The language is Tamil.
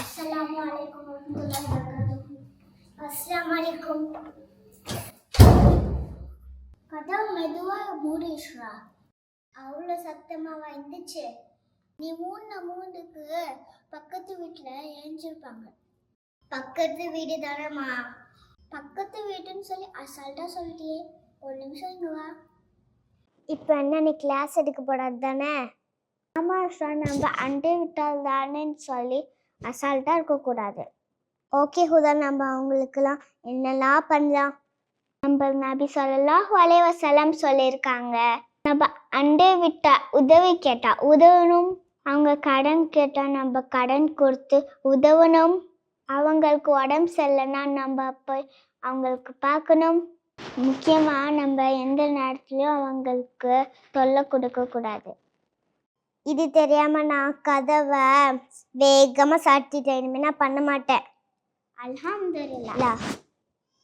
அஸ்ஸலாமு அலைக்கும் வரஹ்மத்துல்லாஹி வபரகாத்துஹு. அஸ்ஸலாமு அலைக்கும். கதவு மெதுவா மூடிஷ்ரா அவ்வளோ சத்தமா வந்துச்சு. நீ மூணு மூணுக்கு பக்கத்து வீட்டில் ஏஞ்சிருப்பாங்க. பக்கத்து வீடு தானேம்மா. பக்கத்து வீடுன்னு சொல்லி அசால்ட்டாக சொல்லிட்டியே. ஒரு நிமிஷம் இங்கே வா. இப்போ என்ன நீ கிளாஸ் எடுக்க போடாது தானே? ஆமாம் சார் நம்ம அண்டை விட்டால் தானேன்னு சொல்லி அசால்ட்டாக இருக்கக்கூடாது. ஓகே ஹுதா நம்ம அவங்களுக்கெல்லாம் என்னெல்லாம் பண்ணலாம்? நம்ம நபி சொல்லலாம் அலைஹி சொல்லியிருக்காங்க. நம்ம அண்டை விட்டா உதவி கேட்டா உதவணும். அவங்க கடன் கேட்டால் நம்ம கடன் கொடுத்து உதவணும். அவங்களுக்கு உடம்பு சரியில்லைன்னா நம்ம போய் அவங்களுக்கு பார்க்கணும். முக்கியமாக நம்ம எந்த நேரத்துலையும் அவங்களுக்கு தொல்லை கொடுக்கக்கூடாது. இது தெரியாமல் நான் கதவை வேகமாக சாத்திட்டேன். இனிமேல் நான் பண்ண மாட்டேன். அல்ஹம்துலில்லாஹ்.